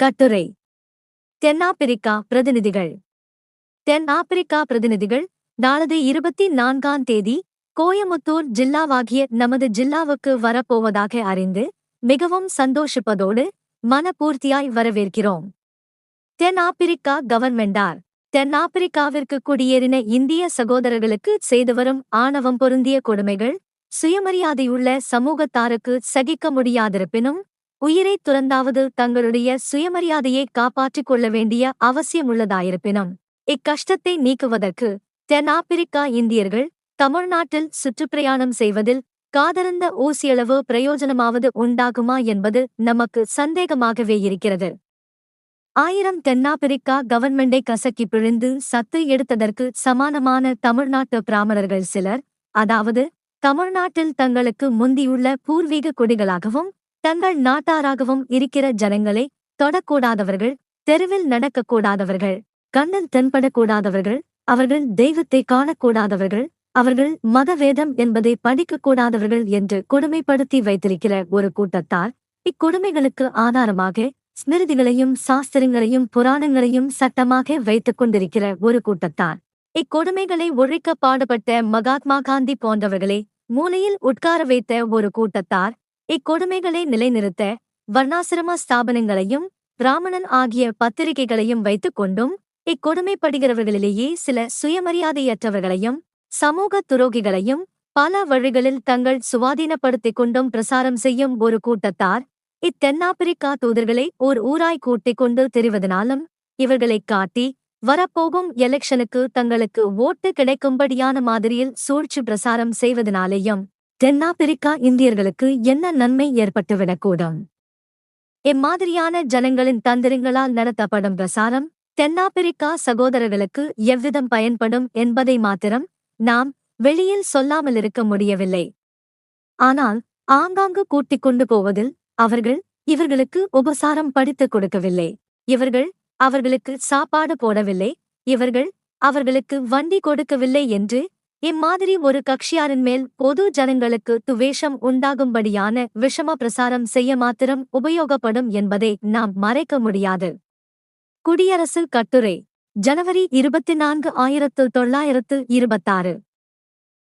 கட்டுரை. தென்னாப்பிரிக்கா பிரதிநிதிகள். தென்னாப்பிரிக்கா பிரதிநிதிகள் நாளது இருபத்தி நான்காம் தேதி கோயமுத்தூர் ஜில்லாவாகிய நமது ஜில்லாவுக்கு வரப்போவதாக அறிந்து மிகவும் சந்தோஷிப்பதோடு மனப்பூர்த்தியாய் வரவேற்கிறோம். தென்னாப்பிரிக்கா கவர்மெண்டார். தென்னாப்பிரிக்காவிற்கு குடியேறின இந்திய சகோதரர்களுக்கு செய்து வரும் ஆணவம் பொருந்திய கொடுமைகள் சுயமரியாதையுள்ள சமூகத்தாருக்கு சகிக்க முடியாதிருப்பினும் உயிரை துறந்தாவது தங்களுடைய சுயமரியாதையை காப்பாற்றிக் கொள்ள வேண்டிய அவசியமுள்ளதாயிருப்பினும் இக்கஷ்டத்தை நீக்குவதற்கு தென்னாப்பிரிக்கா இந்தியர்கள் தமிழ்நாட்டில் சுற்றுப்பிரயாணம் செய்வதில் காதறந்த ஊசியளவு பிரயோஜனமாவது உண்டாகுமா என்பது நமக்கு சந்தேகமாகவே இருக்கிறது. ஆயிரம் தென்னாப்பிரிக்கா கவர்மெண்டை கசக்கி பிழிந்து சத்து எடுத்ததற்கு சமானமான தமிழ்நாட்டு பிராமணர்கள் சிலர் அதாவது தமிழ்நாட்டில் தங்களுக்கு முந்தியுள்ள பூர்வீக குடிகளாகவும் தங்கள் நாட்டாராகவும் இருக்கிற ஜனங்களை தொடக்கூடாதவர்கள் தெருவில் நடக்கக்கூடாதவர்கள் கண்ணில் தென்படக்கூடாதவர்கள் அவர்கள் தெய்வத்தை காணக்கூடாதவர்கள் அவர்கள் மதவேதம் என்பதை படிக்கக்கூடாதவர்கள் என்று கொடுமைப்படுத்தி வைத்திருக்கிற ஒரு கூட்டத்தார் இக்கொடுமைகளுக்கு ஆதாரமாக ஸ்மிருதிகளையும் சாஸ்திரங்களையும் புராணங்களையும் சட்டமாக வைத்துக் கொண்டிருக்கிற ஒரு கூட்டத்தார். இக்கொடுமைகளை ஒழிக்க பாடுபட்ட மகாத்மா காந்தி போன்றவர்களை மூலையில் உட்கார வைத்த ஒரு கூட்டத்தார் இக்கொடுமைகளை நிலைநிறுத்த வர்ணாசிரம ஸ்தாபனங்களையும் பிராமணன் ஆகிய பத்திரிகைகளையும் வைத்துக் கொண்டும் இக்கொடுமைப்படுகிறவர்களிலேயே சில சுயமரியாதையற்றவர்களையும் சமூக துரோகிகளையும் பல வழிகளில் தங்கள் சுவாதீனப்படுத்திக் கொண்டும் பிரசாரம் செய்யும் ஒரு கூட்டத்தார் இத்தென்னாப்பிரிக்கா தூதர்களை ஓர் ஊராய் கூட்டிக் கொண்டு தெரிவதனாலும் இவர்களைக் காட்டி வரப்போகும் எலெக்ஷனுக்கு தங்களுக்கு ஓட்டு கிடைக்கும்படியான மாதிரியில் சூழ்ச்சி பிரசாரம் செய்வதனாலேயும் தென்னாப்பிரிக்கா இந்தியர்களுக்கு என்ன நன்மை ஏற்பட்டுவிடக்கூடும்? இம்மாதிரியான ஜனங்களின் தந்திரங்களால் நடத்தப்படும் பிரசாரம் தென்னாப்பிரிக்கா சகோதரர்களுக்கு எவ்விதம் பயன்படும் என்பதை மாத்திரம் நாம் வெளியில் சொல்லாமலிருக்க முடியவில்லை. ஆனால் ஆங்காங்கு கூட்டிக் கொண்டு போவதில் அவர்கள் இவர்களுக்கு உபசாரம் படித்துக் கொடுக்கவில்லை. இவர்கள் அவர்களுக்கு சாப்பாடு போடவில்லை. இவர்கள் அவர்களுக்கு வண்டி கொடுக்கவில்லை என்று இம்மாதிரி ஒரு கட்சியாரின் மேல் பொது ஜனங்களுக்கு துவேஷம் உண்டாகும்படியான விஷம பிரசாரம் செய்ய மாத்திரம் உபயோகப்படும் என்பதை நாம் மறைக்க முடியாது. குடியரசு கட்டுரை ஜனவரி இருபத்தி நான்கு ஆயிரத்து தொள்ளாயிரத்து இருபத்தாறு.